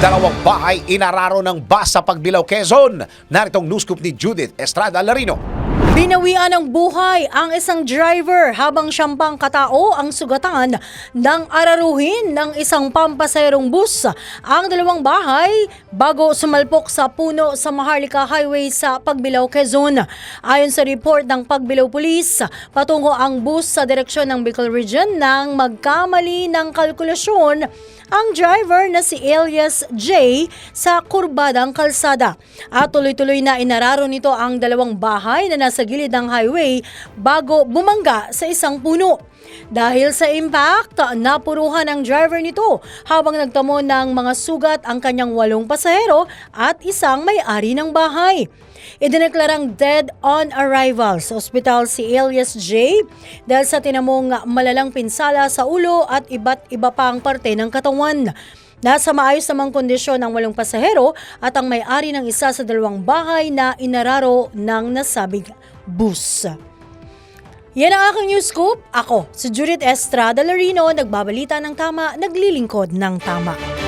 Dalawang bahay inararo ng bus sa Pagbilao, Quezon. Naritong news ni Judith Estrada Larino. Binawian ng buhay ang isang driver habang siyang katao ang sugatan ng araruhin ng isang pampasayrong bus ang dalawang bahay bago sumalpok sa puno sa Maharlika Highway sa Pagbilao, Quezon. Ayon sa report ng Pagbilao Police, patungo ang bus sa direksyon ng Bicol Region nang magkamali ng kalkulasyon ang driver na si Elias J sa kurbadang kalsada. At tuloy-tuloy na inararo nito ang dalawang bahay na nasa gilid ng highway bago bumangga sa isang puno. Dahil sa impact, napuruhan ang driver nito habang nagtamo ng mga sugat ang kanyang walong pasahero at isang may-ari ng bahay. Idineklarang dead on arrival sa ospital si Elias J dahil sa tinamong malalang pinsala sa ulo at iba't iba pang parte ng katawan. Nasa maayos namang kondisyon ang walong pasahero at ang may-ari ng isa sa dalawang bahay na inararo ng nasabing bus. Yan ang aking news scoop. Ako, si Judith Estrada Larino, nagbabalita ng tama, naglilingkod ng tama.